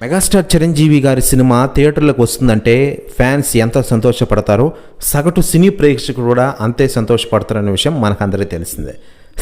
Megastar Chiranjeevi గారి cinema థియేటర్లకు వస్తుందంటే ఫ్యాన్స్ ఎంత సంతోషపడతారో సగటు సినీ ప్రేక్షకులు కూడా అంతే సంతోషపడతారనే విషయం మనకందరికీ తెలిసిందే.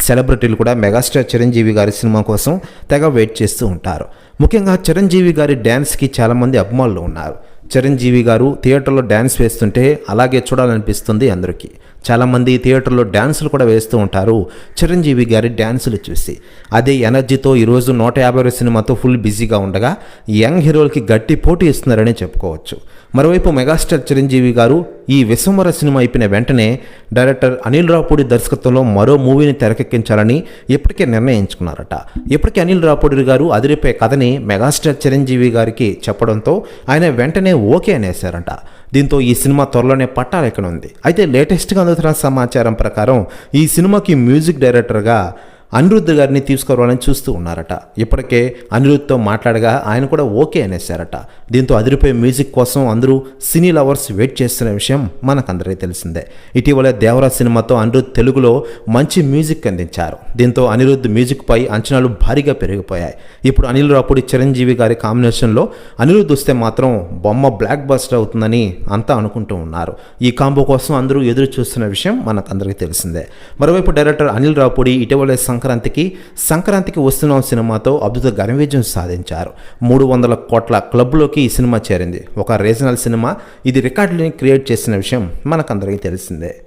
సెలబ్రిటీలు కూడా మెగాస్టార్ చిరంజీవి గారి సినిమా కోసం తెగ వెయిట్ చేస్తూ ఉంటారు. ముఖ్యంగా చిరంజీవి గారి డ్యాన్స్కి చాలామంది అభిమానులు ఉన్నారు. చిరంజీవి గారు థియేటర్లో డ్యాన్స్ వేస్తుంటే అలాగే చూడాలనిపిస్తుంది అందరికీ. చాలామంది థియేటర్లో డ్యాన్సులు కూడా వేస్తూ ఉంటారు. చిరంజీవి గారి డ్యాన్సులు చూసి. అదే ఎనర్జీతో ఈరోజు నూట యాభై సినిమాతో ఫుల్ బిజీగా ఉండగా యంగ్ హీరోలకి గట్టి పోటీ ఇస్తున్నారని చెప్పుకోవచ్చు. మరోవైపు మెగాస్టార్ చిరంజీవి గారు ఈ విశ్వమర సినిమా అయిపోయిన వెంటనే డైరెక్టర్ అనిల్ రాపూడి దర్శకత్వంలో మరో మూవీని తెరకెక్కించాలని ఇప్పటికే నిర్ణయించుకున్నారట. ఇప్పటికే అనిల్ రాపూడి గారు అదిరిపే కథని మెగాస్టార్ చిరంజీవి గారికి చెప్పడంతో ఆయన వెంటనే ఓకే అనేశారంట. దీంతో ఈ సినిమా త్వరలోనే పట్టాలెక్కనుంది అయితే లేటెస్ట్గా అందుతున్న సమాచారం ప్రకారం ఈ సినిమాకి మ్యూజిక్ డైరెక్టర్గా అనిరుద్ధ్ గారిని తీసుకురావాలని చూస్తూ ఉన్నారట. ఇప్పటికే అనిరుద్ధ్తో మాట్లాడగా ఆయన కూడా ఓకే అనేశారట. దీంతో అదిరిపోయే మ్యూజిక్ కోసం అందరూ సినీ లవర్స్ వెయిట్ చేస్తున్న విషయం మనకందరికీ తెలిసిందే. ఇటీవల దేవరా సినిమాతో అనిరుద్ధ్ తెలుగులో మంచి మ్యూజిక్ అందించారు. దీంతో అనిరుద్ధ్ మ్యూజిక్పై అంచనాలు భారీగా పెరిగిపోయాయి. ఇప్పుడు అనిల్ రాపుడి చిరంజీవి గారి కాంబినేషన్లో అనిరుద్ధ్ వస్తే మాత్రం బొమ్మ బ్లాక్ బస్టర్ అవుతుందని అంతా అనుకుంటూ ఉన్నారు. ఈ కాంబో కోసం అందరూ ఎదురు చూస్తున్న విషయం మనకందరికీ తెలిసిందే. మరోవైపు డైరెక్టర్ అనిల్ రాపుడి ఇటీవల సంక్రాంతికి సంక్రాంతికి వస్తున్నాం సినిమాతో అద్భుత ఘన విజయం సాధించారు. మూడు వందల కోట్ల క్లబ్లోకి ఈ సినిమా చేరింది. ఒక రీజనల్ సినిమా. ఇది రికార్డుని క్రియేట్ చేసిన విషయం మనకందరికీ తెలిసిందే.